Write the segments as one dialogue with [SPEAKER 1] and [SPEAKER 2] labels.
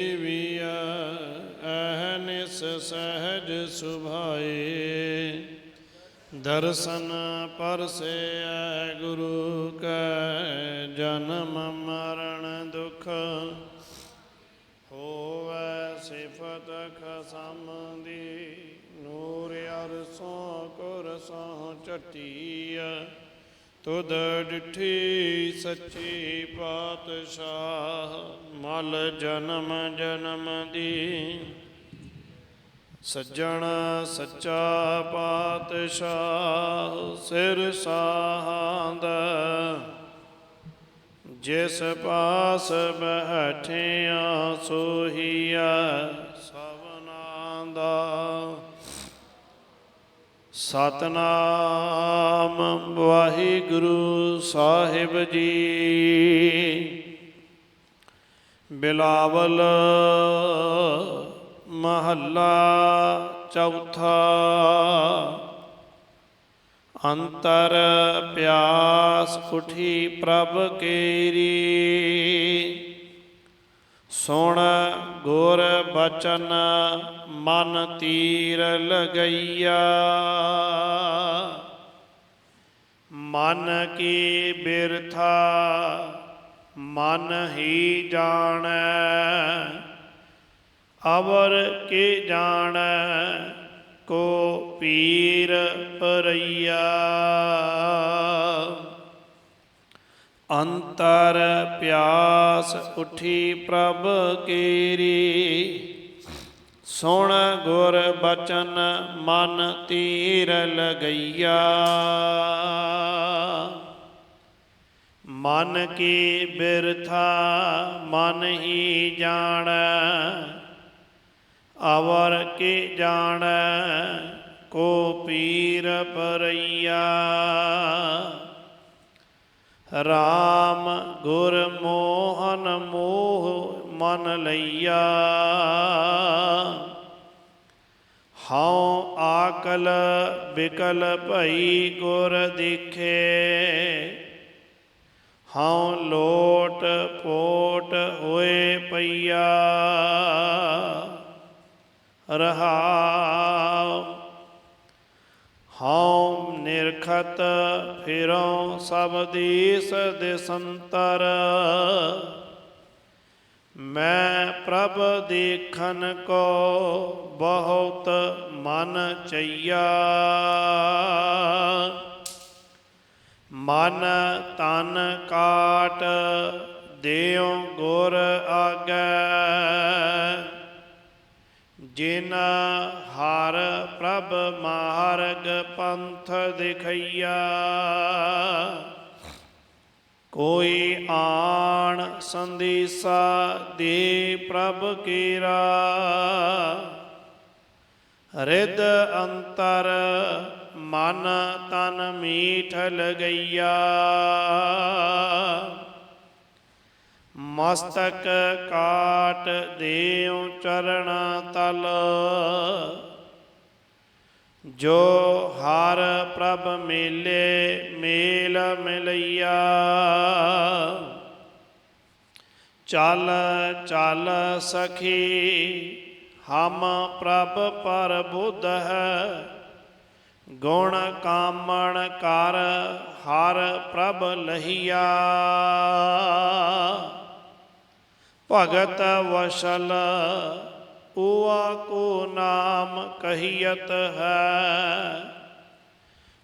[SPEAKER 1] ਦੇਵੀਆ, ਅਹਨਿਸ ਸਹਜ ਸੁਭਾਏ। ਦਰਸ਼ਨ ਪਰਸੇ ਗੁਰੂ ਕੈ, ਜਨਮ ਮਰਨ ਦੁਖ। ਹੋਵੇ ਸਿਫਤ ਖਸਮ ਦੀ ਨੂਰ ਅਰਸੋਂ ਕੁਰਸੋਂ ਚਟੀਆ ਤੁਧ ਡਿਠੀ ਸੱਚੀ ਪਾਤਸ਼ਾਹ ਮਲ ਜਨਮ ਜਨਮ ਦੀ। ਸੱਜਣ ਸੱਚਾ ਪਾਤਸ਼ਾਹ ਸਿਰ ਸਾਹਾਂਦ ਜਿਸ ਪਾਸ ਬੈਠਿਆ ਸੋਹੀਆ ਸਭਨਾ ਦਾ। ਸਤਨਾਮ ਵਾਹਿਗੁਰੂ ਸਾਹਿਬ ਜੀ। ਬਿਲਾਵਲ ਮਹੱਲਾ ਚੌਥਾ। ਅੰਤਰ ਪਿਆਸ ਉਠੀ ਪ੍ਰਭ ਕੇਰੀ। ਸੁਣ ਗੁਰ ਬਚਨ ਮਨ ਤੀਰ ਲਗਈਆ। ਮਨ ਕੀ ਬਿਰਥਾ ਮਨ ਹੀ ਜਾਣੈ, ਅਵਰ ਕੀ ਜਾਣੈ, ਕੋ ਪੀਰ ਪਰਈਆ। ਅੰਤਰ ਪਿਆਸ ਉਠੀ ਪ੍ਰਭ ਕੀਰੀ, ਸੁਣ ਗੁਰ ਬਚਨ ਮਨ ਤੀਰ ਲਗਈਆ। ਮਨ ਕੀ ਬਿਰਥਾ ਮਨ ਹੀ ਜਾਣ, ਅਵਰ ਕੀ ਜਾਣ, ਕੋ ਪੀਰ ਪਰਈਆ। ਰਾਮ ਗੁਰ ਮੋਹਨ ਮੋਹ ਮਨ ਲਈਆ। ਹਉ ਆਕਲ ਬਿਕਲ ਭਈ ਗੁਰ ਦਿਖੇ। ਹਉ ਲੋਟ ਪੋਟ ਹੋਏ ਪਈਆ, ਰਹਾਉ। ਹਉ ਨਿਰਖਤ ਫਿਰਉ ਸਭ ਦੇਸ ਦਿਸੰਤਰ। ਮੈਂ ਪ੍ਰਭ ਦੇਖਨ ਕੋ ਬਹੁਤ ਮਨ ਚਈਆ। ਮਨ ਤਨ ਕਾਟ ਦਿਓ ਗੁਰ ਆਗੈ। ਜਿਨ ਹਰ ਪ੍ਰਭ ਮਾਰਗ ਪੰਥ ਦਿਖਈਆ। ਕੋਈ ਆਣ ਸੰਦੀਸਾ ਦੇ ਪ੍ਰਭ ਕੀਰਾ। ਰਿਦ ਅੰਤਰ ਮਨ ਤਨ ਮੀਠ ਲਗਈਆ। ਮਸਤਕ ਕਾਟ ਦੇਉ ਚਰਣਾ ਤਲ। ਜੋ ਹਰ ਪ੍ਰਭ ਮੇਲੇ ਮੇਲ ਮਿਲਈਆ। ਚੱਲ ਚੱਲ ਸਖੀ ਹਮ ਪ੍ਰਭ ਪਰ ਬੁੱਧ ਹੈ। ਗੁਣ ਕਾਮਣ ਕਰ ਹਰ ਪ੍ਰਭ ਲਹੀਆ। ਭਗਤ ਵਸ਼ਲ ਊਆ ਕੋ ਨਾਮ ਕਹੀਤ ਹੈ।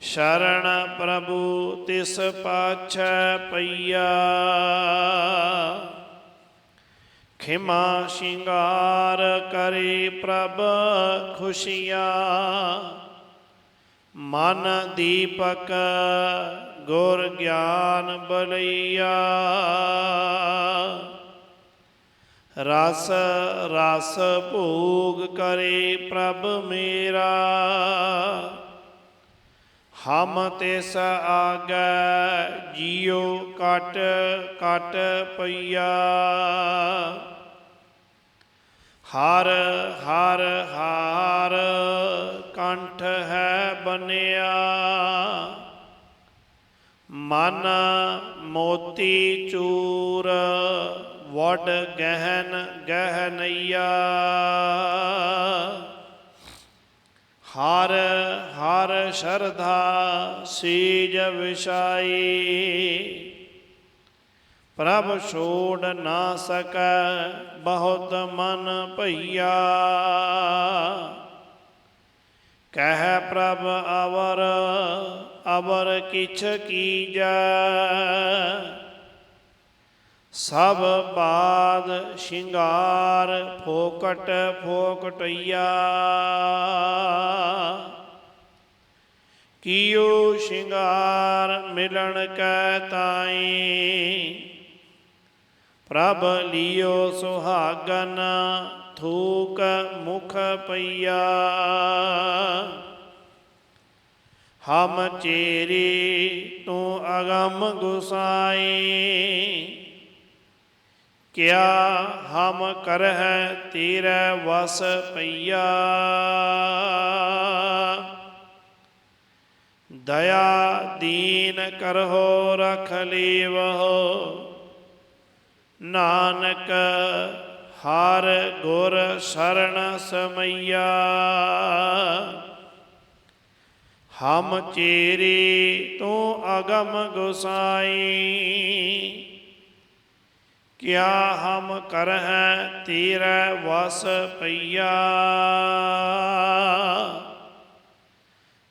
[SPEAKER 1] ਸ਼ਰਣ ਪ੍ਰਭੂ ਤਿਸ ਪਾਛੈ ਪਈਆ। ਖਿਮਾ ਸ਼ਿੰਗਾਰ ਕਰੇ ਪ੍ਰਭ ਖੁਸ਼ੀਆਂ। ਮਨ ਦੀਪਕ ਗੁਰ ਗਿਆਨ ਬਲਈਆ। ਰਸ ਰਸ ਭੋਗ ਕਰੇ ਪ੍ਰਭ ਮੇਰਾ। ਹਮ ਤਿਸ ਆਗੈ ਜੀਉ ਕਟ ਕਟ ਪਈਆ। ਹਰ ਹਰ, ਹਾਰ ਕੰਠ ਹੈ ਬਨਿਆ। ਮਨ ਮੋਤੀ ਚੂਰ, ਵਡ ਗਹਿਨ ਗਹਿਨਈਆ। ਹਰ ਹਰ ਸ਼ਰਧਾ ਸੀਜ ਵਿਸ਼ਾਈ ਪ੍ਰਭ ਛੋੜ ਨਾ ਸਕੈ, ਬਹੁਤ ਮਨ ਭਈਆ। ਕਹਿ ਪ੍ਰਭ ਅਵਰ ਅਵਰ ਕਿਛ ਕੀਜੈ। ਸਭ ਬਾਦ ਸ਼ਿੰਗਾਰ ਫੋਕਟ ਫੋਕਟਈਆ। ਕੀਓ ਸ਼ਿੰਗਾਰ ਮਿਲਣ ਕੈ ਤਾਈ ਪ੍ਰਭ ਲਿਓ ਸੁਹਾਗਨ, ਥੂਕ ਮੁਖ ਪਈਆ। ਹਮ ਚੇਰੀ ਤੂੰ ਅਗਮ ਗੁਸਾਈ, ਕਿਆ ਹਮ ਕਰਹਿ ਤੇਰੇ ਵਸ ਪਈਆ। ਦਇਆ ਦੀਨ ਕਰਹੋ, ਰਖ ਲੀਵਹੁ ਨਾਨਕ ਹਰ ਗੁਰ ਸਰਣ ਸਮਈਆ। ਹਮ ਚੇਰੀ ਤੂੰ ਅਗਮ ਗੁਸਾਈ। ਕਿਆ ਹਮ ਕਰਹਿ ਤੇਰੇ ਵਸ ਪਈਆ।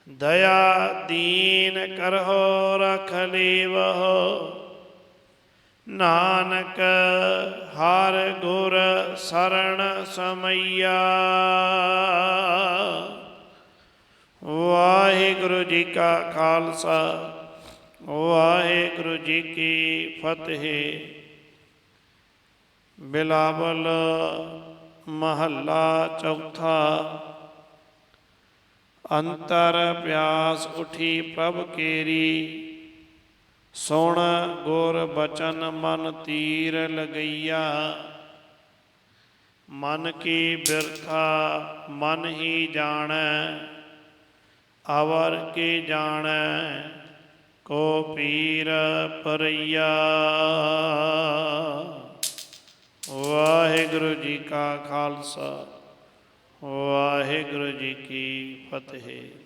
[SPEAKER 1] ਦਇਆ ਦੀਨ ਕਰਹੁ ਰਖ ਲੀਵਹੁ। ਨਾਨਕ ਹਰ ਗੁਰ ਸਰਣ ਸਮਈਆ। ਵਾਹਿਗੁਰੂ ਜੀ ਕਾ ਖਾਲਸਾ, ਵਾਹਿਗੁਰੂ ਜੀ ਕੀ ਫਤਿਹ। ਬਿਲਾਵਲ ਮਹੱਲਾ ਚੌਥਾ, ਅੰਤਰ ਪਿਆਸ ਉਠੀ ਪ੍ਰਭ ਕੇਰੀ। ਸੁਣ ਗੁਰ ਬਚਨ ਮਨ ਤੀਰ ਲਗਈਆ। ਮਨ ਕੀ ਬਿਰਥਾ ਮਨ ਹੀ ਜਾਣੈ, ਅਵਰ ਕੀ ਜਾਣੈ, ਕੋ ਪੀਰ ਪਰਈਆ। ਵਾਹਿਗੁਰੂ ਜੀ ਕਾ ਖਾਲਸਾ, ਵਾਹਿਗੁਰੂ ਜੀ ਕੀ ਫਤਿਹ।